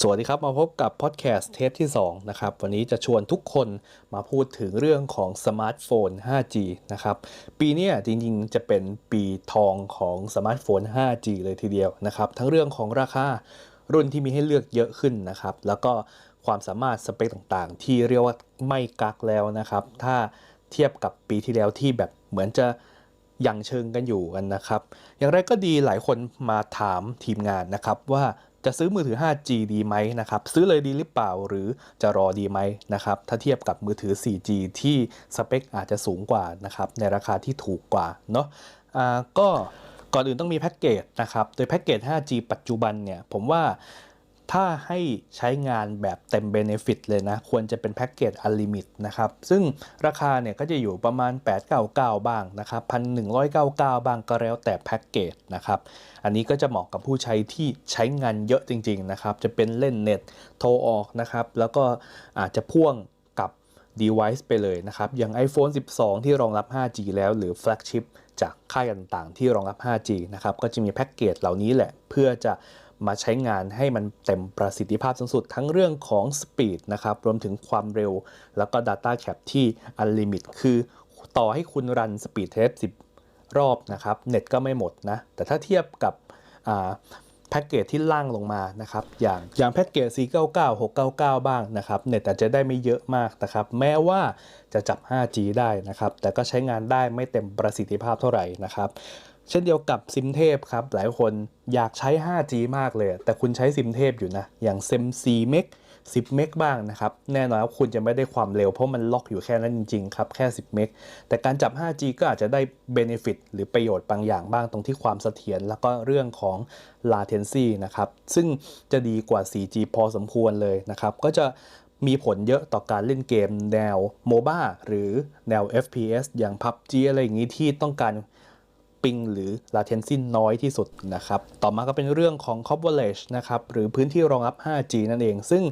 สวัสดีครับ มาพบกับพอดแคสต์เทปที่ 2 นะครับ วันนี้จะชวนทุกคนมาพูดถึงเรื่องของสมาร์ทโฟน 5G นะครับ ปีนี้จริงๆ จะเป็นปีทองของสมาร์ทโฟน 5G เลยทีเดียวนะครับ ทั้งเรื่องของราคารุ่นที่มีให้เลือกเยอะขึ้นนะครับ แล้วก็ความสามารถสเปคต่างๆ ที่เรียกว่าไม่กักแล้วนะครับ ถ้าเทียบกับปีที่แล้วที่แบบเหมือนจะยังเชิงกันอยู่กันนะครับ อย่างไรก็ดีหลายคนมาถามทีมงานนะครับว่า จะซื้อมือถือ 5G ดีไหมนะครับ ซื้อเลยดีหรือเปล่าหรือจะรอดีไหมนะครับ ถ้าเทียบกับมือถือ 4G ที่สเปคอาจจะสูงกว่านะครับ ในราคาที่ถูกกว่าเนาะก็ก่อนอื่นต้องมีแพ็กเกจนะครับ โดยแพ็กเกจ 5G ปัจจุบันเนี่ย ผมว่า ถ้าให้ใช้งานแบบเต็มเบนฟิตเลยนะ ควรจะเป็นแพ็กเกจอัลลิมิตนะครับ ซึ่งราคาเนี่ยก็จะอยู่ประมาณ 899 บ้างนะครับ 1,199 บ้างก็แล้วแต่แพ็กเกจนะครับ อันนี้ก็จะเหมาะกับผู้ใช้ที่ใช้งานเยอะจริง ๆ นะครับ จะเป็นเล่นเน็ตโทรออกนะครับ แล้วก็อาจจะพ่วงกับ device ไปเลยนะครับ อย่าง iPhone 12 ที่รองรับ 5G แล้ว หรือ flagship จากค่ายต่างๆ ที่รองรับ 5G นะครับ ก็จะมีแพ็กเกจเหล่านี้แหละ เพื่อจะ มาใช้งานให้มันเต็มประสิทธิภาพสูงสุดทั้งเรื่องของ speed นะครับรวมถึงความเร็ว แล้วก็ data cap ที่ unlimit คือต่อให้คุณรัน speed test 10 รอบนะครับเน็ตก็ไม่หมดนะ แต่ถ้าเทียบกับแพ็กเกจที่ล่างลงมานะครับอย่างอย่างแพ็กเกจ 499 699 บ้างนะครับเน็ตอาจจะได้ไม่เยอะมากนะครับแม้ว่าจะจับ 5G ได้นะครับแต่ก็ใช้งานได้ไม่เต็มประสิทธิภาพเท่าไหร่นะครับ เช่นเดียวกับซิมเทพครับ หลายคนอยากใช้ 5G มากเลย แต่คุณใช้ซิมเทพอยู่นะ อย่างเซม4เมก10 เมกบ้างนะครับ แน่นอนว่าคุณจะไม่ได้ความเร็วเพราะมันล็อกอยู่แค่นั้นจริงๆครับ แค่ 10 เมกแต่การจับ 5G ก็อาจจะได้ benefit หรือประโยชน์บางอย่างบ้างตรงที่ความเสถียรแล้วก็เรื่องของ latency นะครับ ซึ่งจะดีกว่า 4G พอสมควรเลยนะครับ ก็จะมีผลเยอะต่อการเล่นเกมแนว MOBA หรือแนว FPS อย่าง PUBG อะไรอย่างนี้ที่ต้องการ ปิงหรือ latency น้อยที่สุดนะครับ ต่อมาก็เป็นเรื่องของ coverage นะครับ หรือพื้นที่รองรับ 5G นั่นเอง ซึ่ง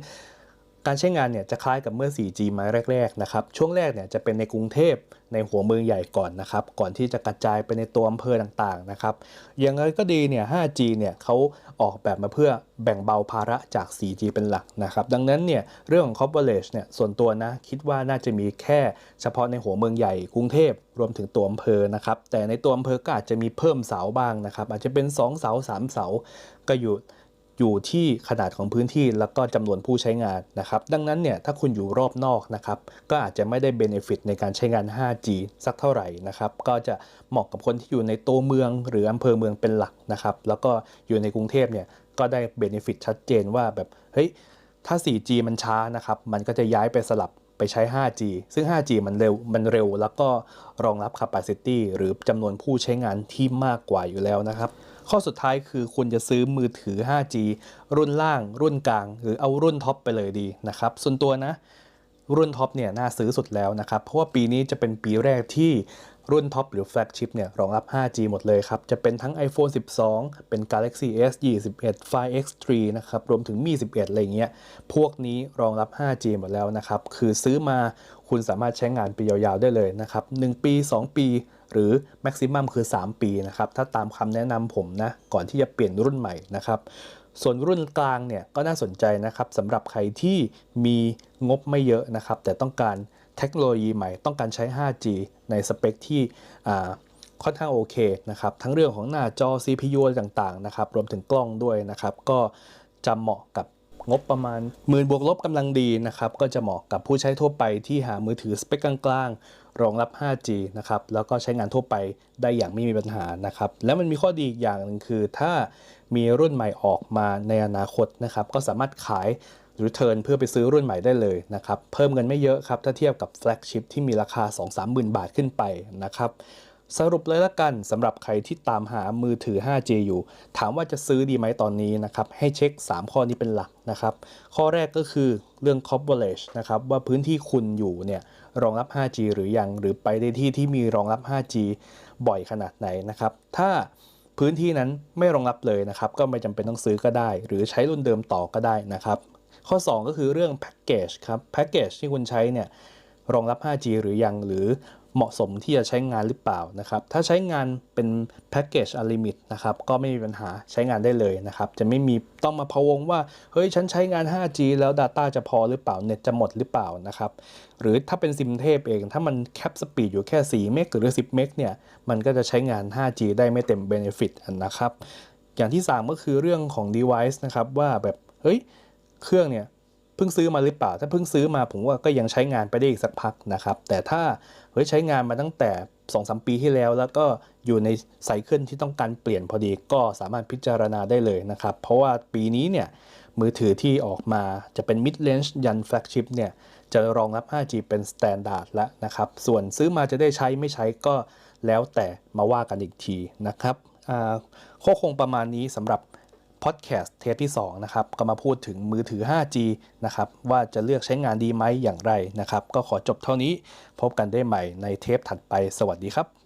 การใช้งานเนี่ยจะคล้ายกับเมื่อ 4G มาแรกๆนะครับช่วงแรกเนี่ยจะเป็นในกรุงเทพในหัวเมืองใหญ่ก่อนนะครับก่อนที่จะกระจายไปในตัวอำเภอต่างๆนะครับอย่างไรก็ดีเนี่ย 5G เนี่ยเขาออกแบบมาเพื่อแบ่งเบาภาระจาก 4G เป็นหลักนะครับดังนั้นเนี่ยเรื่องของ coverage เนี่ยส่วนตัวนะคิดว่าน่าจะมีแค่เฉพาะในหัวเมืองใหญ่กรุงเทพรวมถึงตัวอำเภอนะครับแต่ในตัวอำเภอก็อาจจะมีเพิ่มเสาบ้างนะครับอาจจะเป็น 2 เสา 3 เสาก็อยู่ อยู่ที่ขนาดของพื้นที่แล้วก็จำนวนผู้ใช้งานนะครับ ดังนั้นเนี่ยถ้าคุณอยู่รอบนอกนะครับ ก็อาจจะไม่ได้เบนฟิตในการใช้งาน 5G สักเท่าไหร่นะครับ ก็จะเหมาะกับคนที่อยู่ในตัวเมืองหรืออำเภอเมืองเป็นหลักนะครับ แล้วก็อยู่ในกรุงเทพเนี่ยก็ได้เบนฟิตชัดเจนว่าแบบเฮ้ยถ้า 4G มันช้านะครับ มันก็จะย้ายไปสลับไปใช้ 5G ซึ่ง 5G มันเร็ว มันเร็ว แล้วก็รองรับ capacity หรือจำนวนผู้ใช้งานที่มากกว่าอยู่แล้วนะครับ ข้อสุดท้ายคือคุณจะซื้อมือถือ 5G รุ่นล่าง รุ่นกลาง หรือเอารุ่นท็อปไปเลยดีนะครับ ส่วนตัวนะรุ่นท็อปเนี่ยน่าซื้อสุดแล้วนะครับ เพราะว่าปีนี้จะเป็นปีแรกที่รุ่นท็อปหรือแฟลกชิพเนี่ยรองรับ 5G หมดเลยครับ จะเป็นทั้ง iPhone 12 เป็น Galaxy S 21 Find X3 นะครับ รวมถึงมี 11 อะไรเงี้ย พวกนี้รองรับ 5G หมดแล้วนะครับ คือซื้อมาคุณสามารถใช้งานไปยาวๆได้เลยนะครับ 1 ปี 2 ปี หรือแม็กซิมัมคือ 3 ปีนะครับถ้าตามคำแนะนำผมนะก่อนที่จะเปลี่ยนรุ่นใหม่นะครับส่วนรุ่นกลางเนี่ยก็น่าสนใจนะครับสำหรับใครที่มีงบไม่เยอะนะครับ แต่ต้องการเทคโนโลยีใหม่ต้องการใช้ 5G ในสเปคที่ค่อนข้างโอเคนะครับทั้งเรื่องของหน้าจอ CPU ต่างๆนะครับรวมถึงกล้องด้วยนะครับ ก็จะเหมาะกับ งบประมาณหมื่นบวกลบกำลังดีนะครับก็จะเหมาะกับผู้ใช้ทั่วไปที่หามือถือสเปคกลางๆ รองรับ 5G นะครับแล้วก็ใช้งานทั่วไปได้อย่างไม่มีปัญหานะครับแล้วมันมีข้อดีอีกอย่างหนึ่งคือ ถ้ามีรุ่นใหม่ออกมาในอนาคตนะครับก็สามารถขายหรือเทิร์นเพื่อไปซื้อรุ่นใหม่ได้เลยนะครับเพิ่มเงินไม่เยอะครับถ้าเทียบกับแฟลกชิพที่มีราคา 2-3หมื่นบาทขึ้นไปนะครับ สรุปเลยละกันสำหรับใครที่ตามหามือถือ 5G อยู่ ถามว่าจะซื้อดีไหมตอนนี้นะครับ ให้เช็ค 3 ข้อนี้เป็นหลักนะครับ ข้อแรกก็คือเรื่อง coverage นะครับ ว่าพื้นที่คุณอยู่เนี่ยรองรับ 5G หรือยัง หรือไปในที่ที่มีรองรับ 5G บ่อยขนาดไหนนะครับ ถ้าพื้นที่นั้นไม่รองรับเลยนะครับ ก็ไม่จำเป็นต้องซื้อก็ได้ หรือใช้รุ่นเดิมต่อก็ได้นะครับ ข้อ 2 ก็คือเรื่องแพ็กเกจครับแพ็กเกจที่คุณใช้เนี่ยรองรับ 5G หรือยัง หรือ เหมาะสมที่จะใช้งานหรือเปล่านะครับ ถ้าใช้งานเป็นแพ็กเกจอลิมิตนะครับ ก็ไม่มีปัญหาใช้งานได้เลยนะครับ จะไม่มีต้องมาพะวงว่า เฮ้ย ฉันใช้งาน 5G แล้ว Data จะพอหรือเปล่า เน็ตจะหมดหรือเปล่านะครับ หรือถ้าเป็นซิมเทพเอง ถ้ามันแคปสปีดอยู่แค่ 4 เมกหรือ 10 เมกเนี่ย มันก็จะใช้งาน 5G ได้ไม่เต็ม Benefit นะครับ อย่างที่ 3 ก็คือเรื่องของ device นะครับว่าแบบ เฮ้ย เครื่องเนี่ย เพิ่งซื้อมาหรือเปล่า ถ้าเพิ่งซื้อมาผมว่าก็ยังใช้งานไปได้อีกสักพักนะครับ แต่ถ้าเฮ้ยใช้งานมาตั้งแต่2-3ปีที่แล้ว แล้วก็อยู่ในไซเคิลที่ต้องการเปลี่ยนพอดีก็สามารถพิจารณาได้เลยนะครับ เพราะว่าปีนี้เนี่ยมือถือที่ออกมาจะเป็น mid range ยัน flagship เนี่ยจะรองรับ 5G เป็น standard แล้วนะครับ ส่วนซื้อมาจะได้ใช้ไม่ใช้ก็แล้วแต่มาว่ากันอีกทีนะครับอ่าก็คงประมาณนี้สำหรับ พอดแคสต์เทปที่ 2 นะครับ ก็มาพูดถึงมือถือ 5G นะครับ ว่าจะเลือกใช้งานดีไหมอย่างไรนะครับ ก็ขอจบเท่านี้ พบกันได้ใหม่ในเทปถัดไป สวัสดีครับ